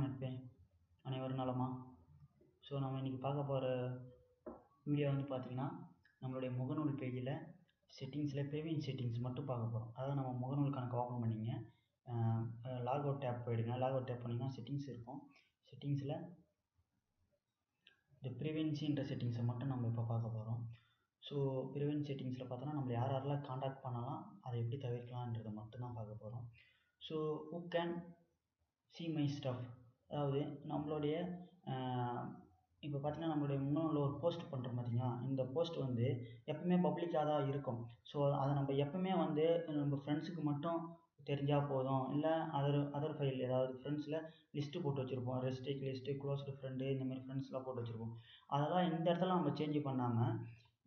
வணக்கம் நட்பே அனைவரும் நலமா? ஸோ நம்ம இன்றைக்கி பார்க்க போகிற வீடியோ வந்து பார்த்திங்கன்னா நம்மளுடைய முகநூல் பேஜில் செட்டிங்ஸில் ப்ரிவியன் செட்டிங்ஸ் மட்டும் பார்க்க போகிறோம் அதாவது நம்ம முகநூல் கணக்கு ஓப்பன் பண்ணிங்க. லாக் அவுட் டேப் போயிடுங்க. லாக் அவுட் டேப் பண்ணிங்கன்னா செட்டிங்ஸ் இருக்கும் செட்டிங்ஸில் இந்த ப்ரிவென்சின்ற செட்டிங்ஸை மட்டும் நம்ம இப்போ பார்க்க போகிறோம் ஸோ ப்ரிவென்ட் செட்டிங்ஸில் பார்த்தோன்னா நம்மளை யார் யாரெல்லாம் காண்டாக்ட் பண்ணலாம் அதை எப்படி தவிர்க்கலான்றதை மட்டும் தான் பார்க்க போகிறோம் so who can see my stuff அதாவது நம்மளுடைய இப்போ பார்த்தீங்கன்னா நம்மளுடைய முன்னோரில் ஒரு போஸ்ட் பண்ணுறோம் பார்த்தீங்களா இந்த போஸ்ட் வந்து எப்பவுமே பப்ளிக்காக தான் இருக்கும். ஸோ அதை நம்ம எப்பவுமே வந்து நம்ம ஃப்ரெண்ட்ஸுக்கு மட்டும் தெரிஞ்சால் போதும். இல்லை அதர் அதர் ஃபைல் ஏதாவது ஃப்ரெண்ட்ஸில் லிஸ்ட்டு போட்டு வச்சுருப்போம். ரெஸ்ட்ரிக் லிஸ்ட்டு க்ளோஸ்டு ஃப்ரெண்டு இந்தமாரி ஃப்ரெண்ட்ஸ்லாம் போட்டு வச்சுருப்போம். அதெல்லாம் இந்த இடத்துல நம்ம சேஞ்சு பண்ணாமல்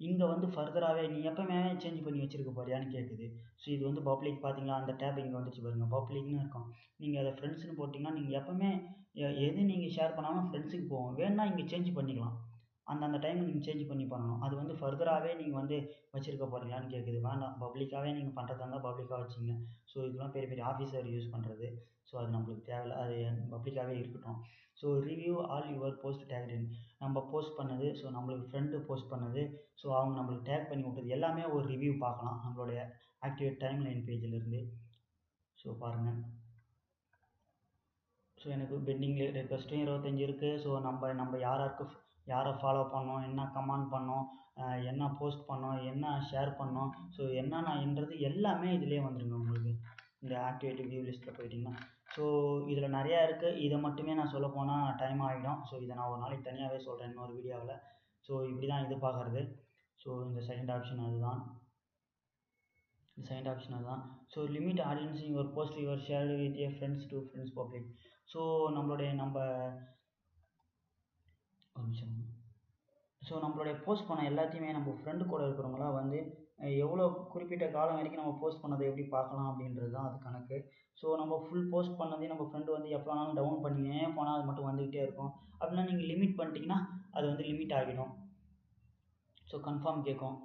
இங்கே வந்து ஃபர்தராகவே நீ எப்பவுமே சேஞ்ச் பண்ணி வச்சுருக்க போறியான்னு கேட்குது ஸோ இது வந்து பப்ளிக் பார்த்தீங்களா அந்த டேப் இங்கே வந்துச்சு பாருங்கள் பப்ளிக்னு இருக்கும். நீங்கள் அதை ஃப்ரெண்ட்ஸ்னு போட்டிங்கன்னா நீங்கள் எப்பவுமே எது நீங்கள் ஷேர் பண்ணாலும் ஃப்ரெண்ட்ஸுக்கு போகும். வேணுன்னா இங்கே சேஞ்ச் பண்ணிக்கலாம். அந்தந்த டைமுக்கு நீங்கள் சேஞ்ச் பண்ணி பண்ணணும். அது வந்து ஃபர்தராகவே நீங்கள் வந்து வச்சுருக்க போகிறீங்களான்னு கேட்குது வேண்டாம். பப்ளிக்காகவே நீங்கள் பண்ணுறதா இருந்தால் பப்ளிக்காக வச்சுங்க. ஸோ இதெல்லாம் பெரிய பெரிய ஆஃபீஸர் யூஸ் பண்ணுறது ஸோ அது நம்மளுக்கு தேவையில்ல. அது பப்ளிக்காகவே இருக்கட்டும். So review all your post tagged in நம்ம போஸ்ட் பண்ணது ஸோ நம்மளுக்கு ஃப்ரெண்டு போஸ்ட் பண்ணது. ஸோ அவங்க நம்மளுக்கு டேக் பண்ணி விட்டது. எல்லாமே ஒரு ரிவ்யூ பார்க்கலாம். நம்மளுடைய ஆக்டிவேட் டைம் லைன் பேஜிலேருந்து ஸோ பாருங்கள் ஸோ எனக்கு பெண்டிங்கில் ரெக்வஸ்ட்டும் இருபத்தஞ்சி இருக்குது ஸோ நம்ம நம்ம யார் யாருக்கு யாரை ஃபாலோ பண்ணோம் என்ன கமெண்ட் பண்ணோம் என்ன போஸ்ட் பண்ணோம் என்ன ஷேர் பண்ணோம். ஸோ என்னென்னன்றது எல்லாமே இதிலே வந்துடுங்க உங்களுக்கு. இந்த ஆக்டிவேட் வியூ லிஸ்ட்டில் போயிட்டிங்கன்னா. ஸோ இதில் நிறையா இருக்குது இதை மட்டுமே நான் சொல்ல போனால் டைம் ஆகிடும் ஸோ இதை நான் ஒரு நாளைக்கு தனியாகவே சொல்கிறேன் இன்னொரு வீடியோவில் ஸோ இப்படி தான் இது பார்க்குறது. ஸோ இந்த செகண்ட் ஆப்ஷன் அதுதான். செகண்ட் ஆப்ஷன் அதுதான். So limit audience your post your share with a friends to friends public so நம்மளுடைய நம்ம ஒரு நிமிஷம். ஸோ நம்மளுடைய போஸ்ட் பண்ண எல்லாத்தையுமே நம்ம ஃப்ரெண்டு கூட இருக்கிறவங்களாம் வந்து எவ்வளோ குறிப்பிட்ட காலம் வரைக்கும் நம்ம போஸ்ட் பண்ணதை எப்படி பார்க்கலாம் அப்படின்றது தான் அது கணக்கு. ஸோ நம்ம ஃபுல் போஸ்ட் பண்ணதையும் நம்ம ஃப்ரெண்டு வந்து எப்போ வேணாலும் டவுன் பண்ணினே போனால் அது மட்டும் வந்துக்கிட்டே இருக்கும். அப்படின்னா நீங்கள் லிமிட் பண்ணிட்டீங்கன்னா அது வந்து லிமிட் ஆகிடும். ஸோ கன்ஃபார்ம் கேட்கும்.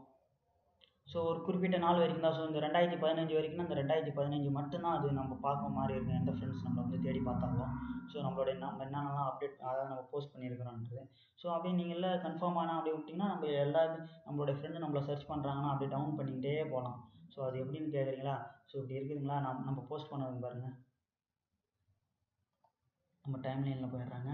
ஸோ ஒரு குறிப்பிட்ட நாள் வரைக்கும் தான். ஸோ இந்த ரெண்டாயிரத்தி பதினஞ்சு வரைக்கும் இந்த ரெண்டாயிரத்தி பதினஞ்சு மட்டும்தான் அது நம்ம பார்க்குற மாதிரி இருக்கும் எந்த ஃப்ரெண்ட்ஸ் நம்மளை வந்து தேடி பார்த்தாலும் ஸோ நம்மளுடைய நம்ம என்னென்னலாம் அப்டேட் அதாவது நம்ம போஸ்ட் பண்ணியிருக்கிறோன்றது. ஸோ அப்படியே நீங்கள் கன்ஃபார்ம் ஆனால் அப்படியே விட்டிங்கன்னா நம்ம எல்லாருமே நம்மளுடைய ஃப்ரெண்டு நம்மளை சர்ச் பண்ணுறாங்கன்னா அப்படியே டவுன் பண்ணிக்கிட்டே போகலாம். ஸோ அது எப்படின்னு கேட்குறீங்களா? ஸோ இப்படி இருக்குதுங்களா? நம்ம நம்ம போஸ்ட் பண்ணது பாருங்கள் நம்ம டைம் லைனில் போயிடுறாங்க.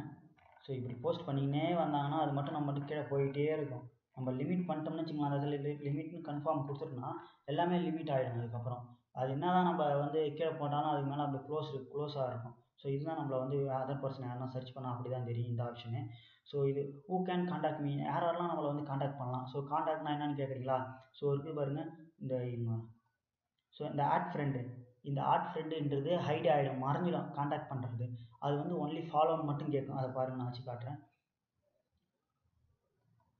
ஸோ இப்படி போஸ்ட் பண்ணிக்கினே வந்தாங்கன்னா அது மட்டும் நம்ம கீழே போயிட்டே இருக்கும். நம்ம லிமிட் பண்ணிட்டோம்னு வச்சுக்கோங்களேன் அந்த இதில் லிமிட்னு கன்ஃபார்ம் கொடுத்துட்டோம்னா எல்லாமே லிமிட் ஆகிடும் அதுக்கப்புறம். அது என்ன தான் நம்ம வந்து கீழே போட்டாலும் அதுக்கு மேலே அப்படி க்ளோஸ் க்ளோஸாக இருக்கும். ஸோ இதுதான் நம்மளை வந்து அதர் பர்சன் யாருன்னா சர்ச் பண்ணால் அப்படி தான் தெரியும் இந்த ஆப்ஷனு ஸோ இது ஹூ கேன் காண்டாக்ட் மீ யார் யாரெல்லாம் நம்மளை வந்து காண்டாக்ட் பண்ணலாம்? ஸோ காண்டாக்ட்னா என்னென்னு கேட்குறீங்களா ஸோ இருக்குது பாருங்கள் இந்த ஸோ இந்த ஆட் ஃப்ரெண்டு இந்த ஆட் ஃப்ரெண்டுன்றது ஹைட் ஆகிடும் மறைஞ்சிடும் காண்டாக்ட் பண்ணுறது அது வந்து ஒன்லி ஃபாலோன்னு மட்டும் கேட்கும் அதை பாருங்கள் நான் வச்சு காட்டுறேன்.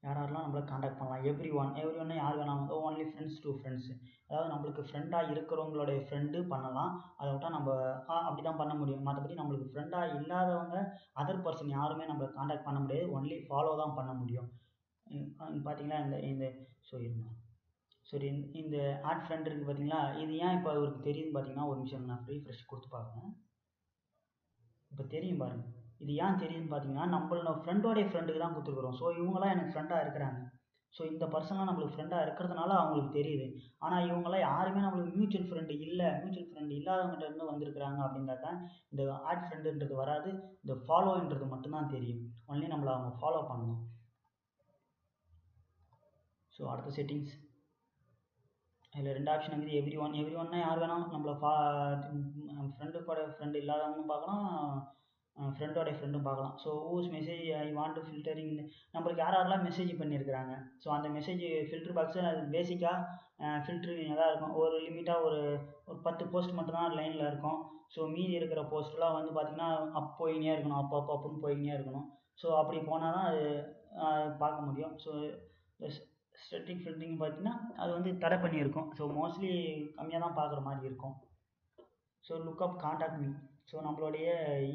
யார் யாரெல்லாம் நம்மளை காண்டாக்ட் பண்ணலாம். எவ்ரி ஒன் எவ்ரி ஒன்று யார் வேணாலும் ஓன்லி ஃப்ரெண்ட்ஸ் டூ ஃப்ரெண்ட்ஸு அதாவது நம்மளுக்கு ஃப்ரெண்டாக இருக்கிறவங்களுடைய ஃப்ரெண்டு பண்ணலாம். அதை விட்டால் நம்ம அப்படி தான் பண்ண முடியும். மற்றபடி நம்மளுக்கு ஃப்ரெண்டாக இல்லாதவங்க அதர் பர்சன் யாருமே நம்மளை காண்டாக்ட் பண்ண முடியாது. ஒன்லி ஃபாலோ தான் பண்ண முடியும். பார்த்தீங்களா இந்த இந்த ஸோ இருந்தோம் சரி இந்த ஆட் ஃப்ரெண்ட் இருக்குது பார்த்தீங்களா இது ஏன் இப்போ அவருக்கு தெரியுதுன்னு பார்த்தீங்கன்னா ஒரு நிமிஷம் நான் ரீஃப்ரெஷ் கொடுத்து பார்க்குறேன். இப்போ தெரியும் பாருங்கள் இது ஏன் தெரியுதுன்னு பார்த்தீங்கன்னா நம்மளோட ஃப்ரெண்டோடைய ஃப்ரெண்டுக்கு தான் கொடுத்துருக்குறோம். ஸோ இவங்களாம் எனக்கு ஃப்ரெண்டாக இருக்கிறாங்க. ஸோ இந்த பர்சன்லாம் நம்மளுக்கு ஃப்ரெண்டாக இருக்கிறதுனால அவங்களுக்கு தெரியுது. ஆனால் இவங்களாம் யாருமே நம்மளுக்கு மியூச்சுவல் ஃப்ரெண்டு இல்லை. மியூச்சுவல் ஃப்ரெண்டு இல்லாதவங்ககிட்ட இருந்து வந்திருக்கிறாங்க அப்படின்னாக்கா இந்த ஆட் ஃப்ரெண்டுன்றது வராது. இந்த ஃபாலோன்றது மட்டும்தான் தெரியும். ஒன்லி நம்மளை அவங்க ஃபாலோ பண்ணணும். ஸோ அடுத்த செட்டிங்ஸ் அதில் ரெண்டு ஆப்ஷன் இருக்குது. எவ்ரி ஒன் எவ்ரி ஒன்னா யார் வேணாலும் நம்மளை ஃபா ஃப்ரெண்டு கூட ஃப்ரெண்டு இல்லாதவங்களும் பார்க்கலாம். ஃப்ரெண்டோடைய ஃப்ரெண்டும் பார்க்கலாம். So whose message I want to filtering நம்மளுக்கு யார் யாரெல்லாம் மெசேஜ் பண்ணியிருக்கிறாங்க ஸோ அந்த மெசேஜ் ஃபில்டர் பாக்ஸு அது பேசிக்காக ஃபில்ட்ரிங் தான் இருக்கும். ஒரு லிமிட்டாக ஒரு ஒரு பத்து போஸ்ட் மட்டும்தான் லைனில் இருக்கும். ஸோ மீதி இருக்கிற போஸ்ட்லாம் வந்து பார்த்திங்கன்னா அப் போயினே இருக்கணும். அப்போ அப்போ அப்புன்னு போயினே இருக்கணும். ஸோ அப்படி போனால் தான் அது பார்க்க முடியும். ஸோ ஸ்ட்ரெட்டிங் ஃபில்டரிங் பார்த்திங்கன்னா அது வந்து தடை பண்ணியிருக்கும். ஸோ மோஸ்ட்லி கம்மியாக தான் பார்க்குற மாதிரி இருக்கும். So look up contact me so நம்மளுடைய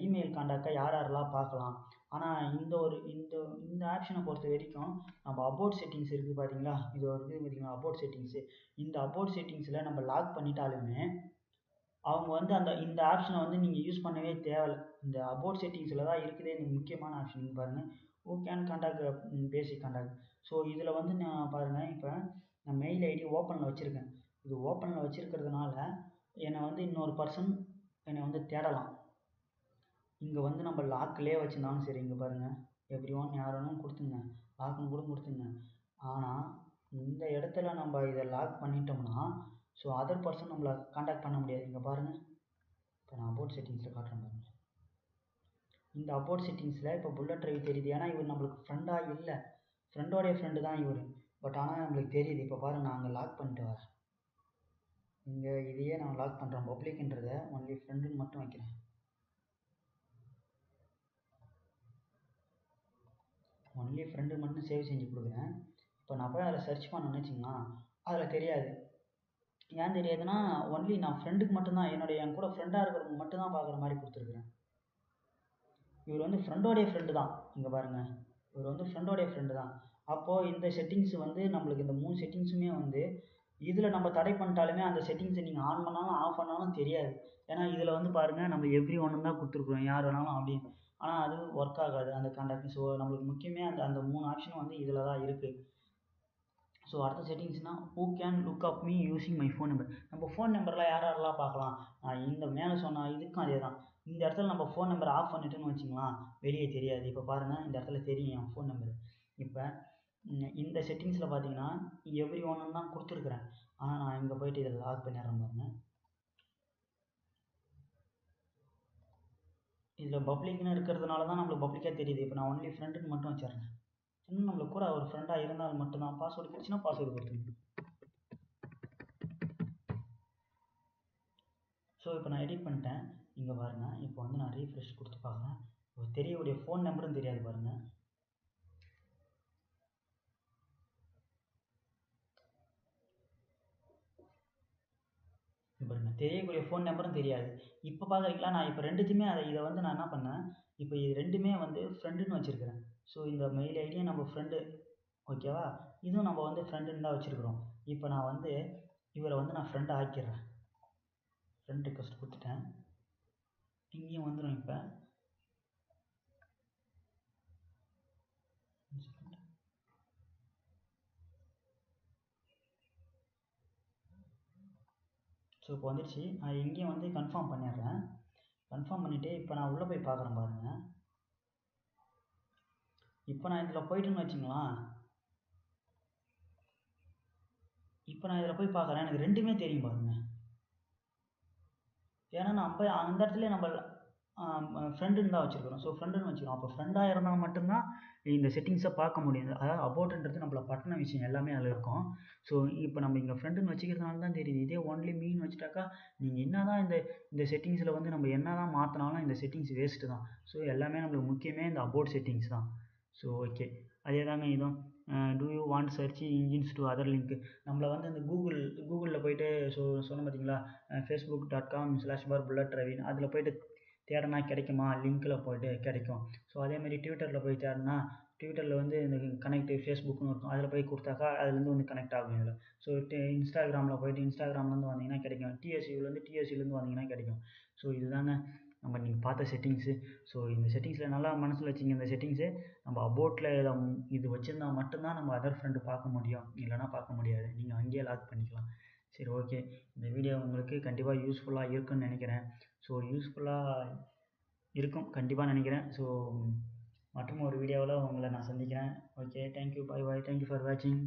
இமெயில் காண்டாக்டை யார் யாரெல்லாம் பார்க்கலாம்? ஆனால் இந்த ஒரு இந்த இந்த ஆப்ஷனை பொறுத்த வரைக்கும் நம்ம அபவுட் செட்டிங்ஸ் இருக்குது பார்த்தீங்களா இது ஒரு இருக்குது பார்த்தீங்களா அபவுட் செட்டிங்ஸு இந்த அபவுட் செட்டிங்ஸில் நம்ம லாக் பண்ணிட்டாலுமே அவங்க வந்து அந்த இந்த ஆப்ஷனை வந்து நீங்கள் யூஸ் பண்ணவே தேவையில்ல இந்த அபவுட் செட்டிங்ஸில் தான் இருக்குதே இந்த முக்கியமான ஆப்ஷன் பாருங்கள் who can contact basic contact so இதில் வந்து நான் பாருங்கள் இப்போ நான் மெயில் ஐடி ஓப்பனில் வச்சுருக்கேன். இது ஓப்பனில் வச்சுருக்கிறதுனால என்னை வந்து இன்னொரு பர்சன் என்னை வந்து தேடலாம். இங்கே வந்து நம்ம லாக்லேயே வச்சுருந்தாலும் சரி இங்கே பாருங்கள் எவ்ரி ஒன் யாரும் கொடுத்துங்க லாக்குன்னு கூட கொடுத்துங்க ஆனால் இந்த இடத்துல நம்ம இதை லாக் பண்ணிட்டோம்னா ஸோ அதர் பர்சன் நம்மளை காண்டாக்ட் பண்ண முடியாது. இங்கே பாருங்கள் இப்போ நான் அபோட் செட்டிங்ஸில் காட்டுறேன் பாருங்கள் இந்த அபோட் செட்டிங்ஸில் இப்போ புல்லட் ட்ரைவ் தெரியுது. ஏன்னா இவர் நம்மளுக்கு ஃப்ரெண்டாக இல்லை. ஃப்ரெண்டோடைய ஃப்ரெண்டு தான் இவர். பட் ஆனால் நம்மளுக்கு தெரியுது. இப்போ பாருங்கள் நான் அங்கே லாக் பண்ணிட்டு வரேன். இங்கே இதையே நான் லாக் பண்ணுறேன் பப்ளிக்ன்றதை ஒன்லி ஃப்ரெண்டுன்னு மட்டும் வைக்கிறேன். ஒன்லி ஃப்ரெண்டு மட்டும் சேவ் செஞ்சு கொடுக்குறேன். இப்போ நான் போய் அதில் சர்ச் பண்ணேன்னு வச்சுங்களேன் அதில் தெரியாது. ஏன் தெரியாதுன்னா ஒன்லி நான் ஃப்ரெண்டுக்கு மட்டும்தான் என்னுடைய என் கூட ஃப்ரெண்டாக இருக்கிறவங்க மட்டும்தான் பார்க்குற மாதிரி கொடுத்துருக்குறேன். இவர் வந்து ஃப்ரெண்டோடைய ஃப்ரெண்டு தான். இங்கே பாருங்கள் இவர் வந்து ஃப்ரெண்டோடைய ஃப்ரெண்டு தான். அப்போது இந்த செட்டிங்ஸ் வந்து நம்மளுக்கு இந்த மூணு செட்டிங்ஸுமே வந்து இதில் நம்ம தடை பண்ணிட்டாலுமே அந்த செட்டிங்ஸை நீங்கள் ஆன் பண்ணாலும் ஆஃப் பண்ணாலும் தெரியாது. ஏன்னா இதில் வந்து பாருங்கள் நம்ம எவ்ரி ஒன்று தான் கொடுத்துருக்குறோம். யார் வேணாலும் அப்படின்னு ஆனால் அது ஒர்க் ஆகாது அந்த கான்டாக்ட் ஸோ நம்மளுக்கு முக்கியமே அந்த அந்த மூணு ஆப்ஷனும் வந்து இதில் தான் இருக்குது ஸோ அடுத்த செட்டிங்ஸ்னால் who can look up me using my phone number நம்ம ஃபோன் நம்பர்லாம் யார் யாரெல்லாம் பார்க்கலாம்? இந்த மேலே சொன்ன இதுக்கும் அதே தான். இந்த இடத்துல நம்ம ஃபோன் நம்பர் ஆஃப் பண்ணிட்டோன்னு வச்சுக்கலாம் வெளியே தெரியாது. இப்போ பாருங்கள் இந்த இடத்துல தெரியும் என் ஃபோன் நம்பர் இப்போ இந்த செட்டிங்ஸில் பார்த்தீங்கன்னா எவ்ரி ஒன்னு தான் கொடுத்துருக்குறேன். ஆனால் நான் இங்கே போயிட்டு இதை லாக் பண்ணிடுறேன் பாருங்கள் இதில் பப்ளிக்னு இருக்கிறதுனால தான் நம்மளுக்கு பப்ளிக்காக தெரியுது. இப்போ நான் ஒன்லி ஃப்ரெண்டுன்னு மட்டும் வச்சிடுறேன். இன்னும் நம்மளுக்கு கூட ஒரு ஃப்ரெண்டாக இருந்தால் மட்டும்தான் பாஸ்வேர்டு கொடுத்துச்சுன்னா பாஸ்வேர்டு கொடுத்துருக்கேன் ஸோ இப்போ நான் எடிட் பண்ணிட்டேன். இங்கே பாருங்கள் இப்போ வந்து நான் ரீஃப்ரெஷ் கொடுத்து பார்க்குறேன். தெரியக்கூடிய ஃபோன் நம்பரும் தெரியாது பாருங்கள் தெரியக்கூடிய ஃபோன் நம்பரும் தெரியாது. இப்போ பார்க்குறீங்களா நான் இப்போ ரெண்டுத்தையுமே அதை இதை வந்து நான் என்ன பண்ணேன்? இப்போ இது ரெண்டுமே வந்து ஃப்ரெண்டுன்னு வச்சுருக்கிறேன். ஸோ இந்த மெயில் ஐடியும் நம்ம ஃப்ரெண்டு ஓகேவா இதுவும் நம்ம வந்து ஃப்ரெண்டுன்னு தான் வச்சுருக்குறோம். இப்போ நான் வந்து இவரை வந்து நான் ஃப்ரெண்டை ஆக்கிடுறேன். ஃப்ரெண்ட் ரிக்வஸ்ட் கொடுத்துட்டேன். இங்கேயும் வந்துடும் இப்போ. ஸோ இப்போ வந்துடுச்சு நான் இங்கேயும் வந்து கன்ஃபார்ம் பண்ணிடுறேன். கன்ஃபார்ம் பண்ணிவிட்டு இப்போ நான் உள்ளே போய் பார்க்குறேன் பாருங்கள் இப்போ நான் இதில் போயிட்டேன்னு வச்சுங்களேன். இப்போ நான் இதில் போய் பார்க்குறேன். எனக்கு ரெண்டுமே தெரியும் பாருங்க. ஏன்னா நம்ம அந்த இடத்துல நம்ம ஃப்ரெண்டுன்னு தான் வச்சுருக்கிறோம் ஸோ ஃப்ரெண்டுன்னு வச்சுக்கிறோம் அப்போ ஃப்ரெண்டாக இருந்தால் மட்டும்தான் இந்த செட்டிங்ஸை பார்க்க முடியுது. அதாவது அபவுட்ன்றது நம்மள பட்டின விஷயம். எல்லாமே அதில் இருக்கும். ஸோ இப்போ நம்ம இங்கே ஃப்ரெண்டுன்னு வச்சுக்கிறதுனால தான் தெரியுது. இதே ஒன்லி மீன் வச்சுட்டாக்கா நீங்கள் என்ன தான் இந்த இந்த செட்டிங்ஸில் வந்து நம்ம என்ன தான் மாற்றினாலும் இந்த செட்டிங்ஸ் வேஸ்ட்டு தான். ஸோ எல்லாமே நம்மளுக்கு முக்கியமே இந்த அபவுட் செட்டிங்ஸ் தான். ஸோ ஓகே அதே தாங்க இதுவும். Do you want search engines to other link நம்மளை வந்து இந்த கூகுள் கூகுளில் போயிட்டு ஸோ சொன்ன பார்த்தீங்களா ஃபேஸ்புக் டாட் காம் ஸ்லாஷ் பார் புல்லட் ரவின் அதில் போயிட்டு தேடினா கிடைக்குமா? லிங்க்கில் போய்ட்டு கிடைக்கும். ஸோ அதேமாரி ட்விட்டரில் போய் தேடினா ட்விட்டரில் வந்து இந்த கனெக்ட் ஃபேஸ்புக்னு இருக்கும். அதில் போய் கொடுத்தாக்கா அதுலேருந்து வந்து கனெக்ட் ஆகும் இதில். ஸோ இன்ஸ்டாகிராமில் போயிட்டு இன்ஸ்டாகிராம்லேருந்து வந்தீங்கன்னா கிடைக்கும். டிஎஸ்சிலேருந்து டிஎஸ்சிலேருந்து வந்தீங்கன்னா கிடைக்கும். ஸோ இதுதாங்க நம்ம நீங்கள் பார்த்த செட்டிங்ஸு ஸோ இந்த செட்டிங்ஸில் நல்லா மனசில் வச்சுங்க. இந்த செட்டிங்ஸு நம்ம அபோட்டில் இதை இது வச்சுருந்தா மட்டும்தான் நம்ம அதர் ஃப்ரெண்டு பார்க்க முடியும். இல்லைனா பார்க்க முடியாது. நீங்கள் அங்கேயே லாக் பண்ணிக்கலாம். சரி ஓகே இந்த வீடியோ உங்களுக்கு கண்டிப்பாக யூஸ்ஃபுல்லாக இருக்குன்னு நினைக்கிறேன். ஸோ யூஸ்ஃபுல்லாக இருக்கும். கண்டிப்பாக நினைக்கிறேன். ஸோ மற்றும் ஒரு வீடியோவில் உங்களை நான் சந்திக்கிறேன். Okay thank you bye bye thank you for வாட்சிங்